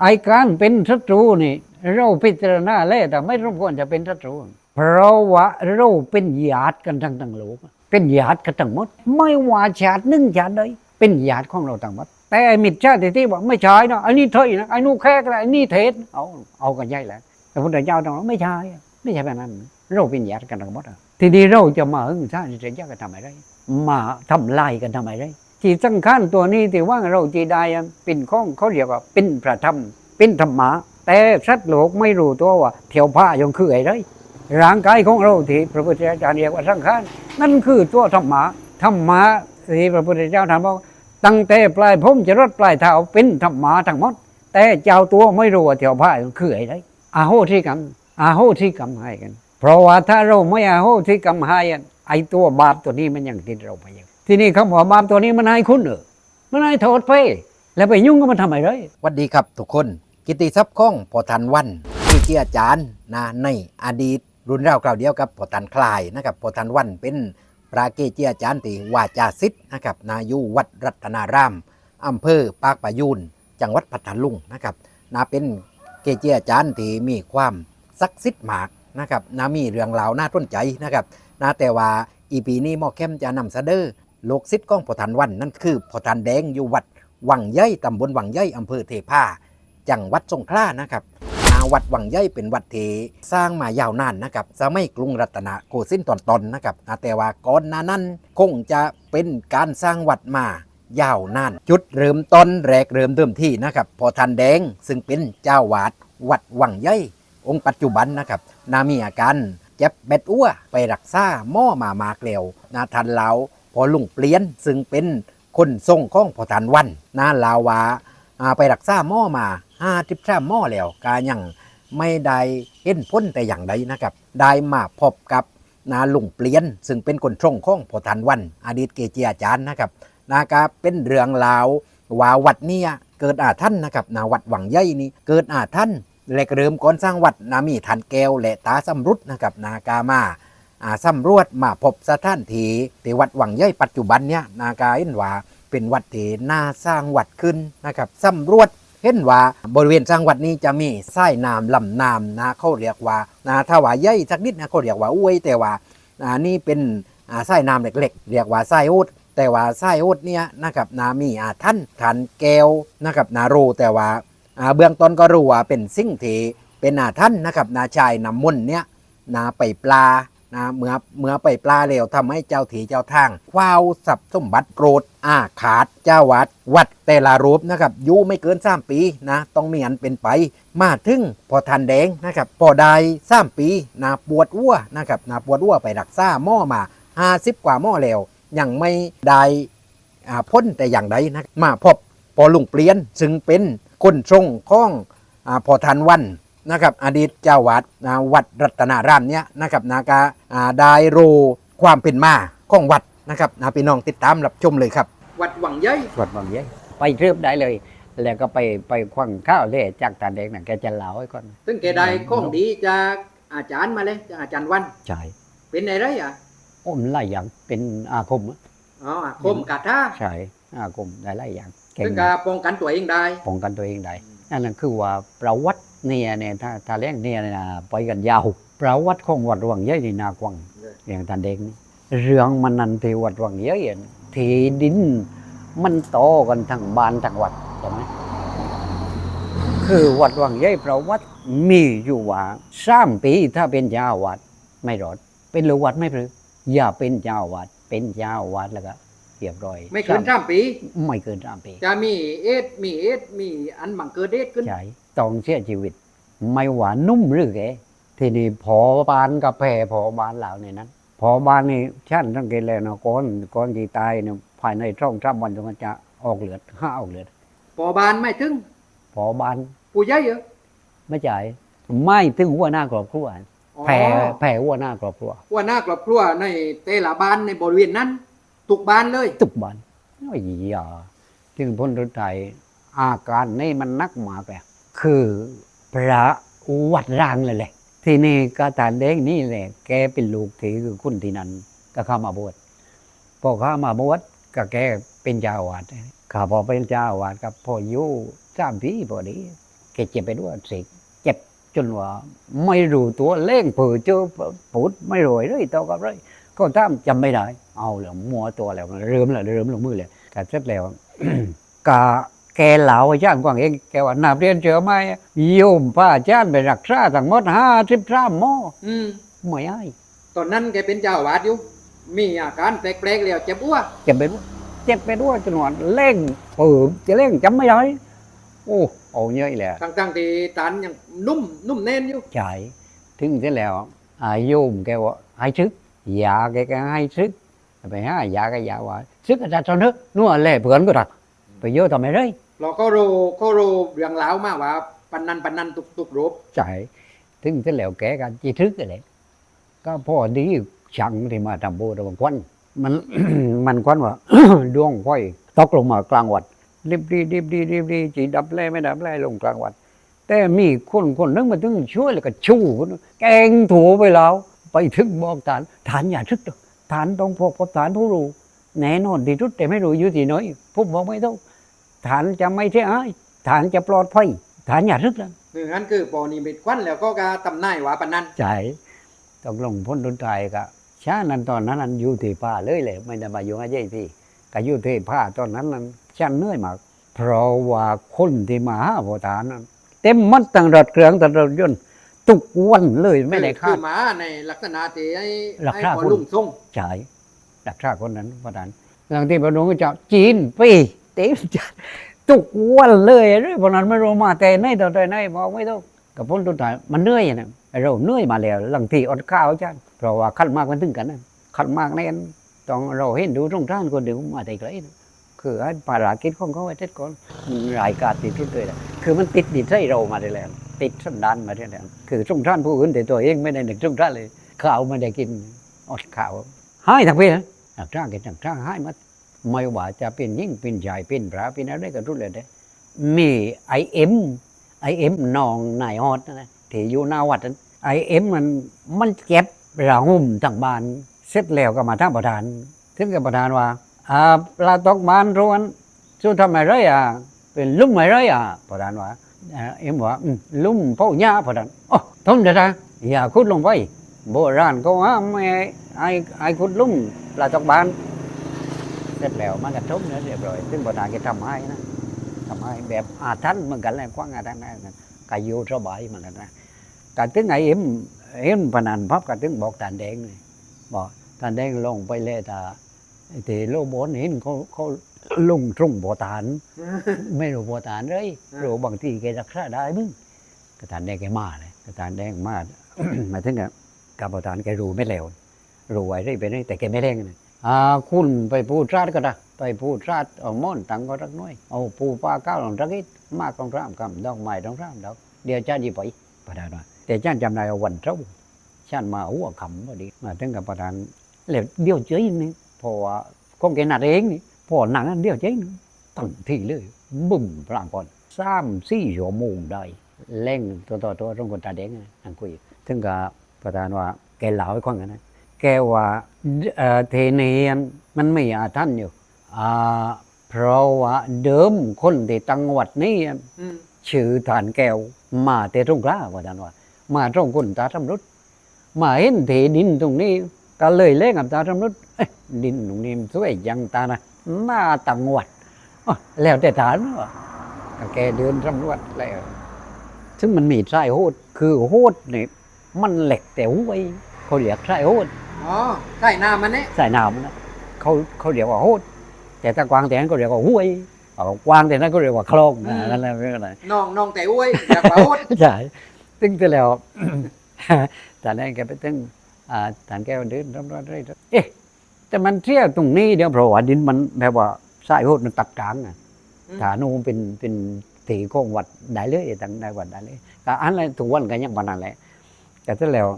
ไอการเป็นศัตรูนี่ เราพิจารณาแล้วแต่ไม่สมควรจะเป็นศัตรู เพราะว่าเราเป็นญาติกันทั้งทั้งโลก เป็นญาติกันทั้งหมด ไม่ว่าชาติหนึ่งชาติใดเป็นญาติของเราทั้งหมด แต่มิตรชาติที่บอกไม่ใช่นะไอ้นี่เทยนะไอ้นู่แค่ก็ได้ไอ้นี่เทศเอาเอากันใหญ่แหละแต่พุทธเจ้าต้องบอกไม่ใช่ไม่ใช่แบบนั้น เราเป็นญาติกันทั้งหมดทีนี้เราจะมาหึงชาติจะยากกันทำไมได้มาทำลายกันทำไมได้ ที่สำคัญตัวนี้ที่ว่าเราจีได้เป็นข้องเขาเรียกว่าเป็นพระธรรม เป็นธรรมะ แต่สัตว์โลกไม่รู้ตัวว่าเที่ยวผ้ายังคืออะไรร่างกายของเราที่พระพุทธเจ้าเรียกว่าสังขารนั่นคือตัวธรรมะธรรมะที่พระพุทธเจ้าถามว่าตั้งแต่ปลายผมจะรดปลายเท้าเป็นธรรมะทั้งหมด แต่เจ้าตัวไม่รู้ว่าเที่ยวผ้ายังคืออะไรอาโหสิกรรมอาโหสิกรรมให้กัน เพราะว่าถ้าเราไม่อาโหสิกรรมให้ไอตัวบาปตัวนี้มันยังติดเราไปยัง ที่นี้คำว่าบาปตัวนี้มันให้คุณเหรอมันให้โทษไป แล้วไปยุ่งก็มันทำไมเลยวัสดีครับทุกคน กิตติทรัพย์ข้องพอทันวันที่เจียอาจารย์นะในอดีต รุ่นราวคราวเดียวกับพอทันคลายนะครับพอทันวันเป็นพระเกจิอาจารย์ตีวาจาศิษย์นะครับนายูวัดรัตนารามอำเภอปากปะยูนจังหวัดพัทลุงนะครับนาเป็นเกจิอาจารย์ที่มีความศักดิ์สิทธิ์มากนะครับนามีเรื่องราวน่าต้นใจนะครับนาแต่ว่าอีปีนี้หมอเข้มจะนำเสนอ โลกศิษย์ของพอทันวันนั่นคือพอทันแดงอยู่วัดวังใย่ตำบลวังใย่อำเภอเทพาจังหวัดสงขลานะครับอาวัดวังใย่เป็นวัดที่สร้างมายาวนานนะครับสมัยกรุงรัตนโกสินทร์ตอนตอนนะครับแต่ว่าก่อนหน้านั้นคงจะเป็นการสร้างวัดมายาวนาน จุดเริ่มต้นแรกเริ่มเดิมที่นะครับพอทันแดงซึ่งเป็นเจ้าวาดวัดวังใย่องค์ปัจจุบันนะครับนามีอาการเจ็บเบ็ดอ้วไปรักษาหม้อมามากแล้วนาทันเหลา อลุงเปลี่ยนซึ่งเป็นคนทรงของพอทันวันนาลาวาไปรักษาหม้อมาห้าทิบสามหม้อแล้วกายังไม่ได้เห็นพ้นแต่อย่างใดนะครับ ได้มาพบกับนาลุงเปลี่ยน ซึ่งเป็นคนทรงของพอทันวัน อดีตเกจิอาจารย์นะครับนากาเป็นเรื่องราวว่าวัดเนี่ยเกิดอาท่านนะครับนาวัดหวังใหญ่นี่เกิดอาท่านและเริ่มก่อนสร้างวัดนามีทันแก้วและตาสำรุดนะครับนากามา อ่าสำรวจมาพบสถานที่ที่วัดหวังใหญ่ปัจจุบันเนี่ยนากาเห็นว่าเป็นวัดที่น่าสร้างวัดขึ้นนะครับสำรวจเห็นว่าบริเวณสร้างวัดนี้จะมีสายน้ำลำน้ำนะเขาเรียกว่านะถ้าว่าใหญ่สักนิดนะเขาเรียกว่าอ้วยแต่ว่าอ่านี่เป็นอ่าสายน้ำเล็กๆ เรียกว่าสายอุดแต่ว่าสายอุดเนี่ยนะครับนามีอาท่านทันแก้วนะครับนารูแต่ว่าเบื้องต้นก็รู้ว่าเป็นสิ่งที่เป็นอาท่านนะครับนาชายนำมนต์เนี่ยนาไปปลา นะเมื่อเมื่อไปปลาแล้วทำให้เจ้าถีเจ้าทางคว้าวสับสมบัติโกรธอาขาดเจ้าวัด วัดแต่ละรูปนะครับอยู่ไม่เกินสามปีนะต้องมีอันเป็นไป มาถึงพอทันแดงนะครับพอได้สามปีนาปวดอ้วนะครับนาปวดอ้วไปรักษาหม้อมาห้าสิบกว่าหม้อแล้วยังไม่ได้อ่าพ้นแต่อย่างใดนะมาพบพอลุงเปลี่ยนซึ่งเป็นคนทรงข้องอพอทันวัน นะครับอดีตเจ้าวัดนะวัดรัตนารามเนี่ยนะครับนากาอ่าได้รู้ความเป็นมาของวัดนะครับนะพี่น้องติดตามรับชมเลยครับ วัดหวังใหญ่วัดบางใหญ่ไปเริ่มได้เลย แล้วก็ไปไปควังข้าวเลยจากตาแดงน่ะแกจะเล่าให้ก่อนซึ่งแกได้ของดีจากอาจารย์มาเลยจากอาจารย์วันใช่เป็นอะไรอะโอ้มนหลายอย่างเป็นอาคมอะอ๋ออาคมกาถาใช่อาคมได้หลายอย่างเก่งซึ่งการป้องกันตัวเองได้ป้องกันตัวเองได้นั่นนะคือว่าประวัติ เนี่ยเนี่ยถ้าถ้าเลี้ยงเนี่ยนะไปกันยาวประวัติของวัดหวังใหญ่นี่นากวังอย่างตาแดงนี่เรื่องมันนันที่วัดหวังใหญ่อะที่ดินมันโตกันทั้งบ้านทั้งวัดใช่ไหมคือวัดวังใหญ่ประวัติมีอยู่ว่าสามปีถ้าเป็นเจ้าวัดไม่รอด เป็นลูกวัดไม่พรืออย่าเป็นเจ้าวัด เป็นเจ้าวัดแล้วก็เรียบร้อย ไม่เกินสามปี ไม่เกินสามปี จะมีเอดมีเอดมีอันบังเกิดเอดขึ้นใช่ ต้องเสียชีวิต ไม่ว่านุ่มหรือแกทีนี้พอบานกับแพรพอบานเหล่าในนั้นพอบานนี่ฉันสังเกตเลยนะก้อนก้อนที่ตายเนี่ยภายในช่องสามวันตรงนั้นจะออกเลือดห้าออกเลือดพอบานไม่ถึงพอบานผู้ใหญ่เหรอไม่จ่ายไม่ถึงหัวหน้าครอบครัวอ๋อแผ่แผ่หัวหน้าครอบครัวว่าหน้าครอบครัวในแต่ละบ้านในบริเวณนั้นทุกบ้านเลยตุกบ้านโอ้ยอย่าถึงพ้นรถไทยอาการนี่มันนักมากเลย คือพระวัดร่างเลยแหละ ที่นี่กาตาเด้งนี่แหละ แกเป็นลูกที่คือคุณที่นั่นก็เข้ามาบวชพอเข้ามาบวชก็แกเป็นเจ้าวาดข้าพอเป็นเจ้าอาวาดกับพ่ออยู่สามปีพอดีแกแกเจ็บไปด้วยสกเจ็บจนว่าไม่รู้ตัวเล่งเผือเจอปูดไม่รวยเลยต่อกับเลยก็ตามจำไม่ได้ เอาแล้วมัวตัวแล้วเริ่มแล้วเริ่มลงมือเลยก็เสร็จแล้วกา แกเหลาอาจารย์กวางเองแกว่านาเรียนเจอไหมโยมป้าอาจารย์ไปรักษาทั้งหมดห้าสิบสามหม้ออืมไม่ให้ตอนนั้นแกเป็นเจ้าอาวาดอยู่ มีอาการแปลกๆแล้วเจ็บอ้วเจ็บไปด้วยเจ็บไปด้วยจนว่าเล่งเปิมจะเล่งจำไม่ได้โอ้เอาเยอะแหละทั้งๆที่ตานยังนุ่มนุ่มแน่นอยู่ใช่ถึงเสร็จแล้วอาโยมแกว่าให้ซึกยาแกก็ให้ซึกไปหายาก็ยาว่าซึกอาจารย์สนึกนู่นแหละเพื่อนก็รักไปเยอะทำไมเลย เราก็รู้ก็รู้เรื่องราวมาว่าปันนันปันนันตุกตุกรูปใช่ถึงเสร็จแล้วแกก็จีทึกกันเลยก็พอดีช่างที่มาทำโบสถ์บางควันมันมันควันว่าดวงไฟตกลงมากลางวัดรีบดีรีบดีรีบดีจีดับแล่ไม่ดับแล่ลงกลางวัด แต่มีคนคนนึงมาถึงช่วยแล้วก็ชูคนแกงถูไปแล้ว ไปถึงบอกฐานฐานอย่าทึกเถอะฐานต้องพบกับฐานผู้รู้แน่นอนที่สุดแต่ไม่รู้อยู่ที่ไหนผมบอกไม่ต้อง ฐานจะไม่ใช่ไอ้ฐานจะปลอดภัยฐานอย่าทึกนะคืองั้นคือปอนี่เป็นควันแล้วก็กาตำนายว่าปันนันใช่ต้องลงพ้นทุนใจก็ช้านั้นตอนนั้นนั้นอยู่ที่ป่าเลยเลยไม่ได้มาอยู่อาเจที่ก็อยู่ที่ป่าตอนนั้นนั้นฉันเหนื่อยมากเพราะว่าคนที่มาหาพระฐานนั้นเต็มหมัดตั้งรถเครื่องตั้งรถยนต์ทุกวันเลยไม่ได้คืขาอดหมาในลักษณะที่ให้ลักษให้ณะพอคนลุงทรงใช่ดักฆ่าคนนั้นพระฐานหลังที่พระหลวงเจ้าจีนไป เต็มจัดทุกวันเลยเรื่องพวกนั้นไม่รู้มาแต่ไหนต่อแต่ไหนบอกไม่ต้องกับพ้นทุนใจมันเหนื่อยนะเราเหนื่อยมาแล้วหลังที่อดข้าวอาจาเพราะว่าขั้นมากมันถึงกันนะขั้นมากแน่นต้องเราเห็นดูตรงท่านคนเดียวมาแต่ไกลนะคือไอ้ภารกิจของเขาไว้เท็ดก่อนรายการติดทุดเลยนะคือมันติดดินใส่เรามาได้แล้วติดสันดานมาได้แล้วคือตรงท่านผู้อื่นแต่ตัวเองไม่ได้หนึ่งตรงท่านเลยข้าวไม่ได้กินอดข้าวให้ทั้งพี่นะหนักจ้างกินหนักจ้างให้มา ไม่ว่าจะเป็นยิ่งเป็นใหญ่เป็นพระเป็นอะไรก็รู้เลยเด้มีไอเอ็มไอเอ็มนองนายฮอดนะที่อยู่หน้าวัดนั้นไอเอ็มมันมันเก็บราหุ่มทั้งบ้านเสร็จแล้วก็มาทั้งประธาน ถึงกับประธานว่าอ่าปลาตกบ้านร้วนสู้ทำไมไรอะเป็นลุ่มไมไรอะประธานว่าอ่าเอ็มว่าลุ่มเผาหญ้าประธานโอ๋อทนเถอะนะอย่าขุดลงไปโบราณก็ว่าไม่ไอ้ไอ้ขุดลุ่มปลาตกบ้าน เสร็จแล้วมันก็ทุบเนื้อเรียบร้อยซึ่งปรานก็ทำให้นะทำให้แบบอาทันเหมือนกันเลยกว้างอาทันได้เหมือนกันกายุสบายเหมือนกันนะการถึงไอ้เอ็มเอ็มพนันพับการถึงบอกตานแดงเลยบอกตานแดงลงไปเลยต่ไอ้ที่โลบอนเห็นเขาเขาลงตรงบ่อตานไม่รู้บ่อตานเลยรู้บางทีแกรักษาได้มึงกระตานแดงแกมาเลยกระตานแดงมาหมายถึงกับกับบ่อตานแกรู้ไม่แล้วรู้ไว้ได้เป็นไงแต่แกไม่แรงนะ อ่าคุณไปพูดราดก็ได้ไปพูดราดเอาม่อนตังก็รักน้อยเอาปูปลาก้าวหลังรักอิดมากต้องรามคำดอกไม้ต้องรามดอกเดี๋ยวจ้าดีไปประธานว่าแต่จ้าจำได้ว่าวันเช้าฉันมาหัวขำพอดีมาถึงกับประธานแล้วเดี๋ยวเจ๊นี่พราะว่าคงแกนัดเองนี่พอหนังเดียวเจ๊นี่ตั้งที่เลยบุ่มพลางก่อนสามสี่ชั่วโมงได้เล่งตัวต่อตัวตรงคนตาแดงนั่งคุยถึงกับประธานว่าแกเล่าให้ฟังกันน แกว่าเอ่อเทเนียนมันไม่อาทันอยู่อ่าเพราะว่าเดิมคนที่ตังหวัดนี้อืมชื่อฐานแก้วมาแต่ตรงกล้าว่าท่านว่า มาตรงคนตาทำรุดมาเห็นเทดินตรงนี้ ก็เลยเล่นกับตาทำรุดเอ๊ะดินตรงนี้มันสวยจังตานะหน้าตังหวัดอ้อแล้วแต่ฐานว่าก็แกเดินสำรวจแล้วซึ่งมันมีไส้โหดคือโหดนี่มันเหล็กแต่ห้วยเขาเรียกไส้โหด อ๋อใส่น้ำมันเนี่ยสายน้ำนะเขาเขาเรียกว่าโหดแต่ถ้ากวางแต่นั้นก็เรียกว่าห้วยเอากวางแต่นั้นก็เรียกว่าคลองนะนั่นแหละไม่เป็นไรน้องน้องแต่อ้วยอยากปลาโอ๊ตใช่ตึงแต่แล้วตอนนั้นแกไปตึงอ่าตานแกวเดินรอบๆเรื่อยๆเอ๊ะแต่มันเที่ยวตรงนี้เดี๋ยวเพราะว่าดินมันแบบว่าสายโหดมันตัดกลางอะฐานูเป็นเป็นตีโค้งวัดได้เลยตั้งได้วัดได้เลยก็อันอะไรทุกวันก็ยังปานนั้นแหละแต่เสร็จแล้ว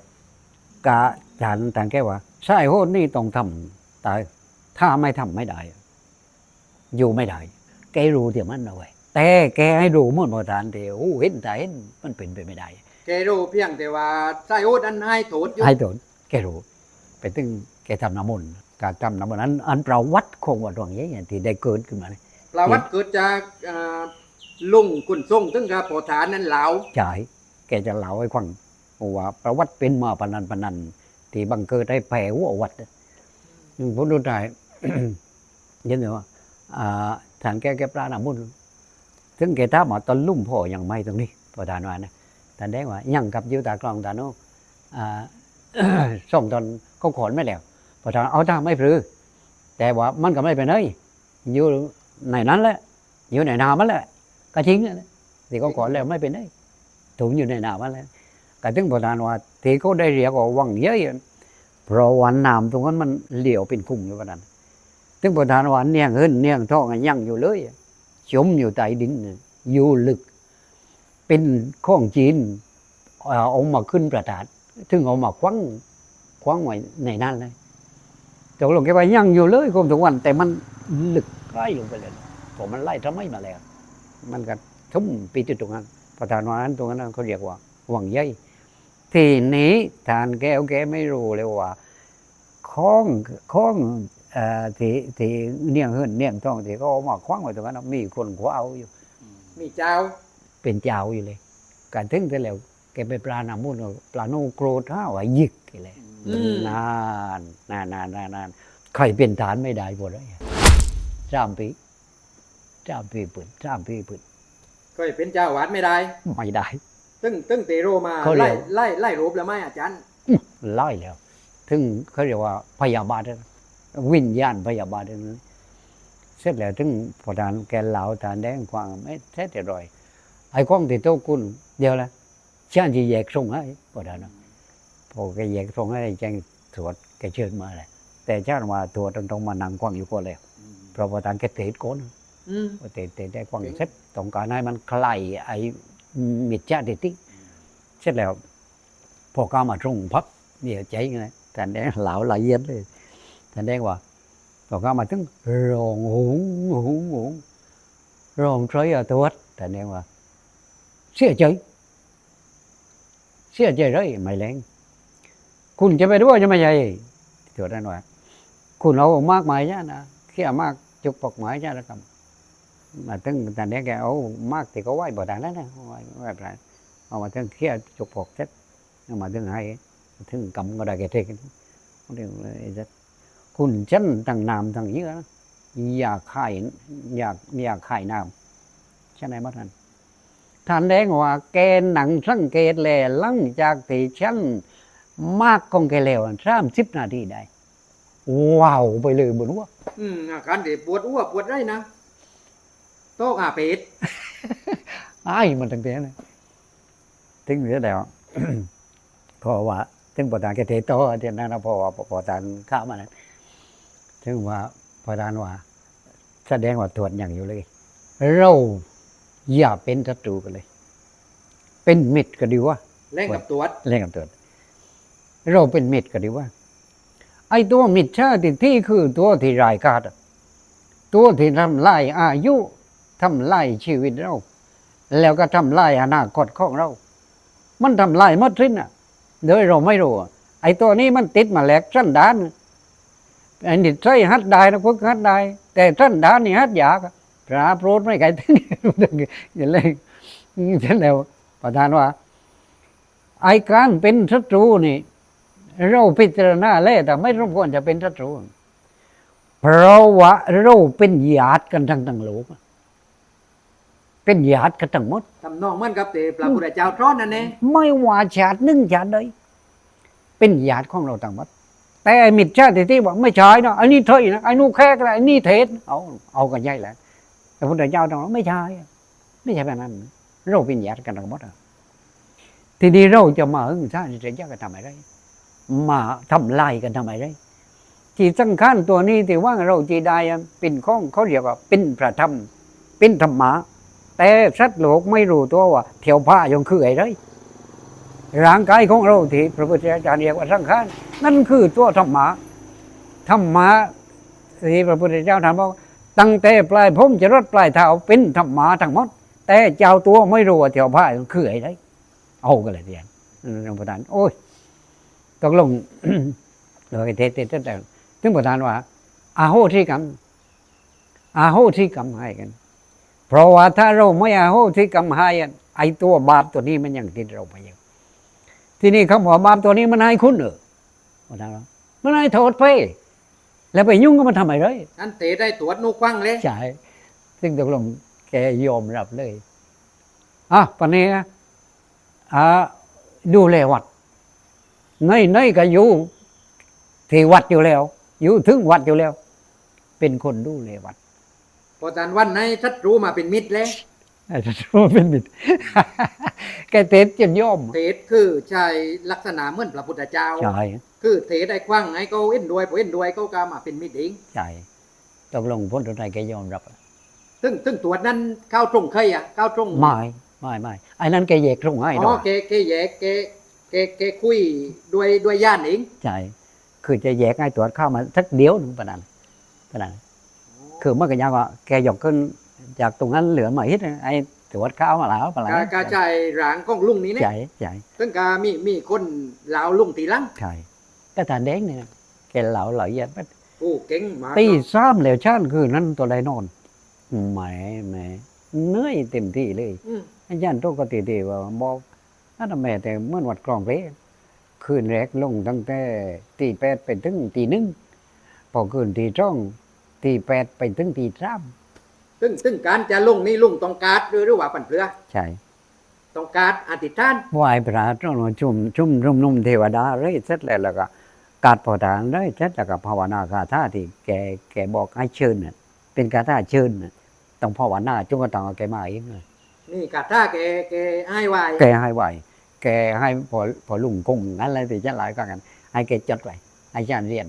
กาฐานฐานแกว่าสายโหดนี่ต้องทำแต่ถ้าไม่ทำไม่ได้ อยู่ไม่ได้แกรู้เดี๋ยวมันเอาไว้แต่แกให้รู้หมดประธานเดียวโอ้เห็นแต่เห็นมันเป็นไปไม่ได้แกรู้เพียงแต่ว่าใส่โอ๊ตอันให้โถดอยู่ให้โดนแกรู้ไปตึงแกทำน้ำมนต์การทำน้ำมนต์นั้นอันประวัติของวัดหลวงเงี้ยที่ได้เกิดขึ้นมาเนี่ยปลาวัดเกิดจากอ่าลุงคุณทรงถึงกับพอฐานนั้นเหลาจ่ายแกจะเล่าให้ฟัง ว่าประวัติเป็นมาปนันปนันที่บังเกิดให้แผ่หัววัดผมดูได้ยินดีว่าอ่าฐานแกแกปลาหนามุนถึงแกท้ามว่าตอนลุ่มพ่อยังไม่ตรงนี้พอทานว่านะท่านแดงว่ายังกับอยูตากลองตาโนอ่าส่งตอนเขาขอนไม่แล้วพอทานเอาถ้าไม่พรือแต่ว่ามันก็ไม่ไปไหนอยู่ในนั้นแหละอยู่ในนามันแหละก็ทิ้งเละที่เขาขอนแล้วไม่ไปไหนถุงอยู่ในนามันแหละ ก็ถึงพอทานว่าที่เขาได้เรียกว่าวังเยอะเพราะวันน้ำตรงนั้นมันเหลี่ยวเป็นคุ้งอยู่วันนั้นถึงพอทานว่าเนี่ยงเฮินเนี่ยงท่องยังอยู่เลยจมอยู่ใต้ดินอยู่ลึก เป็นข้องจีนเอาเอามาขึ้นประทาดถึงเอามาควังควังไว้ในนั้นเลยตกลงแกว่ายังอยู่เลยคงทุกวัน แต่มันลึกใกล้ลงไปเลยผมมันไล่ทำไมมาแล้ว มันก็ทุ่มปีติดตรงนั้นประธานว่านั้นตรงนั้นเขาเรียกว่าหวังใย ทีนี้ทานแก้วแกไม่รู้เลยว่าข้องข้องเอ่อที่ที่เนียงเฮินเนียงท่องที่เขาเอามาคว้างไว้ตรงนั้นนะมีคนคว้าเอาอยู่ มีเจ้า เป็นเจ้าอยู่เลย การถึงแต่แล้วแกไปปลาหนามุนเอาปลาโนโกรธห้าว่ายิกไปเลยอืมนานนานนานนานนานใครเป็นฐานไม่ได้หมดเลยสามปีสามปีปืนสามปีปืนก็เป็นเจ้าวาดไม่ได้ ไม่ได้ ตึ้งตึ้งเตโรมาเขาเรีไล่ยกไล่ไล่รูปแล้วไหมอาจารย์ ไล่แล้ว ถึงเขาเรียกว่าพยาบาทนะวิญญาณพยาบาทนั้นเสร็จแล้วถึงพอทานแกเหลาทานแดงกวางไม่เสร็จแต่รอย ไอ้ของที่โตกุนเดียวละช่างที่แยกส่งให้พอทานนะพอแกแยกส่งให้แจ้งตรวจแกเชิญมาเลยแต่ชาติว่าตัวตรงๆมานั่งกวางอยู่ก็แล้วเพราะพอทานแกเตะก้นอืม พอเตะเตะได้กวางเสร็จต้องการให้มันคลายไอ้ มิจ้าเด็ดที่เสร็จแล้วพอก้ามาตรงพับเดี๋ยวใจไงแต่แดงเหลาละเอียดเลยแต่แดงว่าพอก้ามาถึงรองหุงหุงหุงรองใช้ ở ตัวแต่แดงว่า เสียใจ เสียใจเลยไม่แรงคุณจะไปด้วยจะไม่ใช่ตัวนั้นว่าคุณเอามากมายเนี่ยนะเขี้ยมากจุกปอกหมายเนี่ยแล้วกัน มาถึงต่เนี้แกเอามากที่เขาไหวบ่ได้แล้วนะไหวไหวไปเอามาถึงเขี้ยจุกปกเสร็จเอามาถึงให้ถึงกำก็ได้แกเทกันเรื่องเลยจะคุณฉันต่างนามต่างเยอะอยากขายอยากอยากขายน้ำใช่ไหมบ้านท่านแดงว่าแกหนังสังเกตแลหลังจากที่ฉันมากของแกแล้วสามสิบนาทีได้ว้าวไปเลยบนว่าอืมอาการเด็ปวดอ้วปวดไรนะ โต๊ะอาเป็ดไอ้มันตั้งแต่นั้นถึงเหลือแล้วเพราะว่าถึงประธานแกเทโตเดี๋ยวนั้นนะเพราะว่าประธานข้ามานั้นถึงว่าประธานว่า แสดงว่าตรวจอย่างอยู่เลย เราอย่าเป็นศัตรูกันเลย เป็นมิตรก็ดีว่าแรงกับตรวจเล่นกับตัวเราเป็นมิตรกันดีว่า ไอ้ตัวมิตรชาติที่คือตัวที่รายกาดอะตัวที่ทำลายอายุ ทำลายชีวิตเรา แล้วก็ทำลายอนาคตของเรา มันทำลายหมดสิ้นอะโดยเราไม่รู้อะไอ้ตัวนี้มันติดมาแหลกสั้นดานอ้นี่ใช่ฮัดได้นะพวกฮัดได้ แต่สั้นดานนี่ฮัดยากพระโปรดไม่ไกลถึงอย่างไรเช่นแล้วประธานว่า ไอ้การเป็นศัตรูนี่ เราพิจารณาแล้วแต่ไม่ต้องควรจะเป็นศัตรูเพราะว่าเราเป็นญาติกันทั้งทั้งโลก เป็นญาติกันทั้งหมดทำนองเหมือนกับเตพระพุทธเจ้าตร้อนนั่นเองไม่ว่าชาติหนึ่งชาติใดเป็นญาติของเราทั้งหมดแต่ไอ้มิตรชาติที่บอกไม่ใช่นะไอ้นี่เทยนะไอ้นู่นแค่ไอ้นี่เทศเอาเอากันใหญ่แหละแต่พระพุทธเจ้าต้องบอกไม่ใช่อะไม่ใช่แบบนั้น เราเป็นญาติกันทั้งหมดอะทีนี้เราจะมาหึงชาติจะยากกันทำไมได้มาทำลายกันทำไมได้ที่สำคัญตัวนี้ที่ว่าเราจีได้อะเป็นข้องเขาเรียกว่าเป็นพระธรรมเป็นธรรมะ แต่สัตว์โลกไม่รู้ตัวว่าเที่ยวผ้ายงคืออะไรร่างกายของเราที่พระพุทธเจ้าเรียกว่าสังขารนั่นคือตัวธรรมะธรรมะที่พระพุทธเจ้าถามว่าตั้งแต่ปลายผมจะรดปลายเท้าเป็นธรรมะทั้งหมด แต่เจ้าตัวไม่รู้ว่าเที่ยวผ้ายงคืออะไรเอากันเลยเดียนหลวงพ่อทานโอ้ยตกลงโดยเทศเทศแต่ถึงประธานว่า อาโหที่กรรมอาโหที่กรรมให้กัน เพราะว่าถ้าเราไม่อาโหที่กรรมให้อะไอตัวบาปตัวนี้มันยังติดเราไปอยู่ที่นี่เขาบอกว่าบาปตัวนี้มันให้คุณเหรอว่าทางเรามันให้โทษไปแล้วไปยุ่งก็มันทำไมเลยอันเตะได้ตรวจนูกว้างเลยใช่ซึ่งตกลงแกยอมรับเลยอะปันนี้นะอ่าดูแลวัดในในก็อยู่ที่วัดอยู่แล้ว อยู่ถึงวัดอยู่แล้ว เป็นคนดูแลวัด พอทันวันไหนทัดรู้มาเป็นมิตรเลยไอ้ท่านว่าเป็นบิดแกเต็ดจนยอม เทศคือใช้ลักษณะเหมือนพระพุทธเจ้าใช่คือเทศได้คว้างให้เขาเอ็นด้วยพอเอ็นด้วยเขาก็มาเป็นมิตรเองใช่ตกลงพ้นตัวไหนแกยอมรับซึ่งซึ่งตรวจนั้นเข้าตรงเคยอะเข้าตรงไม่ไม่ไม่ไอ้นั้นแกแยกตรงให้อ๋ด้อวยเกเกแยกเกเกเกคุยด้วยด้วยย่านเองใช่คือจะแยกให้ตรวจเข้ามาสักเดียวหนึ่งประนันประนัน คือเมื่อกี้ยังว่าแกยกขึ้น จากตรงนั้นเหลือมาฮิตไอ้ตรวจเข้ามาแล้วประนันกากาใจหลางของลุงนี้เนี่ยใช่ใช่ซึ่งกามีมีคนลาวลุงตีหลังใช่ก็ทานเด้งเนี่ยแกเหลาเหลาเย็ดไปโอ้เก่งมากตีซ้ำแล้วชาติคือนั้นตัวใดนอนแหมแหมเหนื่อยเต็มที่เลยอืมอาจารย์โตก็ตีดีว่าบอกนั่นนะแม่แต่เมื่อวัดกรองเพคืนแรกลงตั้งแต่ตีแปดไปถึงตีหนึ่งพอคืนตีจ้อง ตีแปดไปถึงตีสามซึ่งซึ่งการจะลุงนี่ลุงต้องการหรือหรือว่าปันเพื่อใช่ต้องการอธิษฐานไหวายพระจ้องชุมชุมรุมนุมเทวดาเลยเสร็จแล้วแล้วก็กาดพอทานเลยเสร็จแล้วก็ภาวนาคาถาที่แกแกบอกให้เชิญน่ะเป็นคาถาเชิญน่ะต้องภาวนาจนกระทั่งเอาแกมาเองเลยนี่กาท่าแกแกให้ไว้แกให้ไหวแกให้พอพอลุงคงนั้นอะไรที่จะหลายก็กันให้แกจดไว้ให้อาจารย์เรียน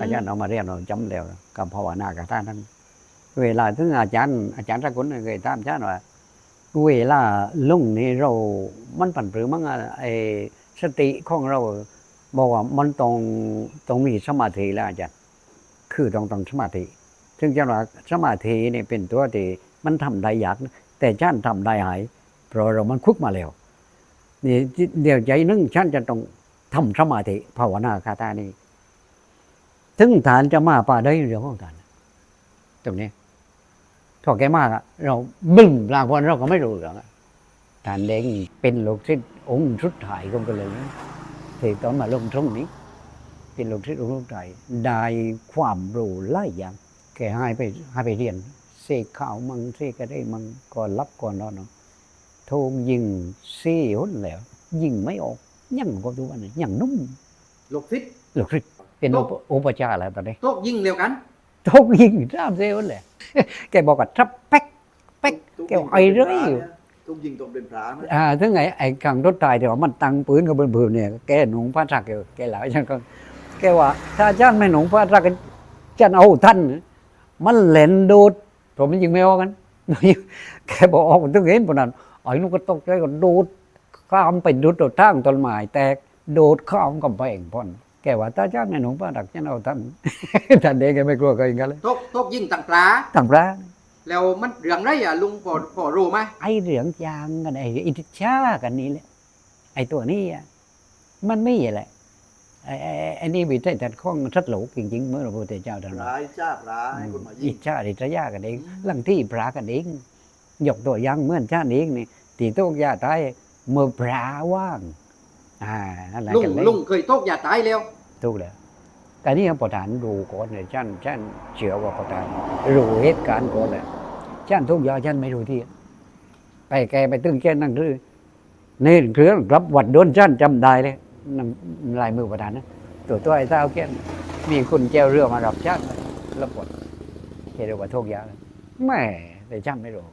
อาจารย์เอามาเรียนเราจำแล้วกับภาวนากับท่านนั้น เวลาถึงอาจารย์อาจารย์ตะกุนเคยถามอาจารย์ว่าเวลาลุงนี่เรา มันปั่นปรือมั้งอะไอสติของเรา บอกว่ามันต้องต้องมีสมาธิแล้วอาจารย์คือต้องต้องสมาธิ ซึ่งจะว่าสมาธินี่เป็นตัวที่มันทำได้ยาก แต่ฉันทำได้หาย เพราะเรามันคุกมาแล้วนี่เดี๋ยวใจนึงฉันจะต้องทำสมาธิภาวนาคาถานี้ ถึงฐานจะมาป่าได้เรื่องของฐานตรงนี้ถอแกมากอะเราบึ้มลางวันเราก็ไม่รู้เรื่องอะฐานแดงเป็นลูกศิษย์องค์สุดท้ายของกันเลยนะที่ตอนมาลงตรงนี้ เป็นลูกศิษย์องค์สุดท้ายได้ความรู้หลายอย่าง แกให้ไปให้ไปเรียนเสกข้าวมังเสกอะไรมังก่อนรับก่อนนอนเนาะโทงยิงซี่หุ่นแล้ว ยิงไม่ออกยังก็ดูวันนี้ยังนุ่มลูกฟิตลูกศิษย์ เป็นอุปอุปจาระแล้วตอนนี้โตกยิงเร็วกันทุกยิงสามเซลเลยแกบอกว่าทับแป๊กแป๊กแกวไอ้เรื่อยทุกยิงตกเป็นพระนะอ่าถึงไงไอ้ขังรถตายแต่ว่ามันตังปืนกับปืนเนี่ยแกหนุ่งผ้าสักแกแกเหล่าฉันก็แกว่า ถ้าอาจารย์ไม่หนุ่งผ้าสักจะเอาท่าน มันเหลนโดดผมมันยิงไม่ออกกันแกบอกออกมันต้องเห็นปนนั้นไอ้นุ่งก็ตกใจก็โดดข้ามไปดุดตัวทางต้นไม้แตกโดดข้ามกับไปเองพ่อน แกว่าถ้าอาจารย์ไม่หนุ่งผ้าสักจะเอาท่านท่านเด็กแกไม่กลัวใครกันเลยโตกโตกยิงต่างปลาต่างพระแล้วมันเรื่องไรอะลุงพอพอรู้ไหมไอ้เหลืองจางกันไอ้อิทธิชากันนี้แหละไอ้ตัวนี้อะมันไม่แหละไอ้ไอ้ไอ้ไอ้นี่วิทยาจัดข้องทัดโหลกจริงๆเมื่อพระพุทธเจ้าท่านพว่าระจ้าพระให้คนมายิอิงทธิชาอิทยากันเองลังที่พระกันเองยกตัวอย่างเหมื่อนชาติเองนี่ตีโตกยาตายเมื่อพระว่างอ่านั่นแหละลุงกันเลยลุงเคยโตกอย่าตายแล้ว ถูกแล้วแต่นี่ประธานรู้ก่อนเลยฉันฉันเชื่อว่าประธานรู้เหตุการณ์ก่อนเลยฉันทุกอย่างฉันไม่รู้ที่ ไปแกไปตึ้งแกนั่งรือนี่เครื่องรับวัดโดนฉันจำได้เลยนั่งลายมือประธานนะตัวตัวไอ้เต้าแกนมีคุณแจวเรือมารับฉันรับวัดเรียกว่าทุกอย่างแม่แต่ฉันไม่รู้